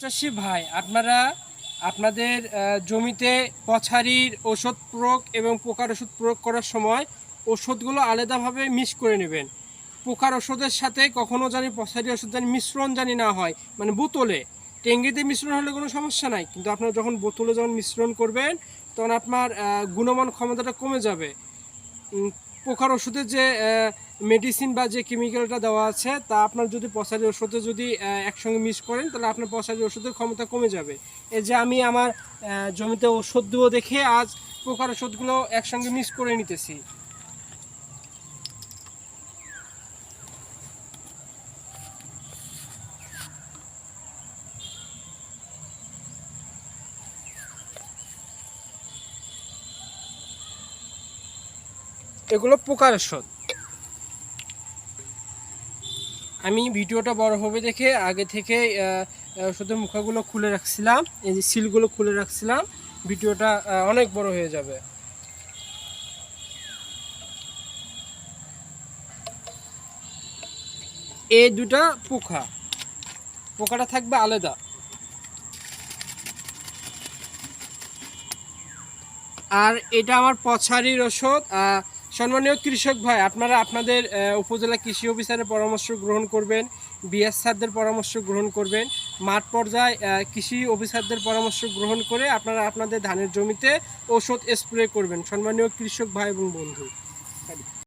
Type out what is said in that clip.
চাষি ভাই, আপনারা আপনাদের জমিতে পছারির ওষুধ প্রয়োগ এবং পোকার ওষুধ প্রয়োগ করার সময় ওষুধগুলো আলাদাভাবে মিক্স করে নেবেন। পোকার ওষুধের সাথে কখনো জানি পছারি ওষুধ জানি মিশ্রণ জানি না হয় মানে বোতলে। টেঙ্গিতে মিশ্রণ হলে কোনো সমস্যা নাই, কিন্তু আপনার যখন বোতলে যখন মিশ্রণ করবেন, তখন আপনার গুণমান ক্ষমতাটা কমে যাবে। পোকার ওষুধের যে মেডিসিন বা যে কেমিক্যালটা দেওয়া আছে, তা আপনার যদি পশারি ওষুধে যদি একসঙ্গে মিস করেন, তাহলে আপনার পশারি ওষুধের ক্ষমতা কমে যাবে। এই যে আমি আমার জমিতে ওষুধ দেবো দেখে আজ পোকার ওষুধগুলো একসঙ্গে মিস করে নিতেছি। এগুলো পোকার ওষুধ। আমি ভিডিওটা বড় হবে দেখে আগে থেকে ওষুধের মুখাগুলো খুলে রাখছিলাম, এই যে সিলগুলো খুলে রাখছিলাম, ভিডিওটা অনেক বড় হয়ে যাবে। এই দুটা পোকা, পোকাটা থাকবে আলাদা। আর এটা আমার পছারির ওষুধ সম্মানীয় কৃষক ভাই, আপনারা আপনাদের উপজেলা কৃষি অফিসারের পরামর্শ গ্রহণ করবেন, বিএস স্যারদের পরামর্শ গ্রহণ করবেন, মাঠ পর্যায়ে কৃষি অফিসারদের পরামর্শ গ্রহণ করে আপনারা আপনাদের ধানের জমিতে ওষুধ স্প্রে করবেন। সম্মানীয় কৃষক ভাই এবং বন্ধু।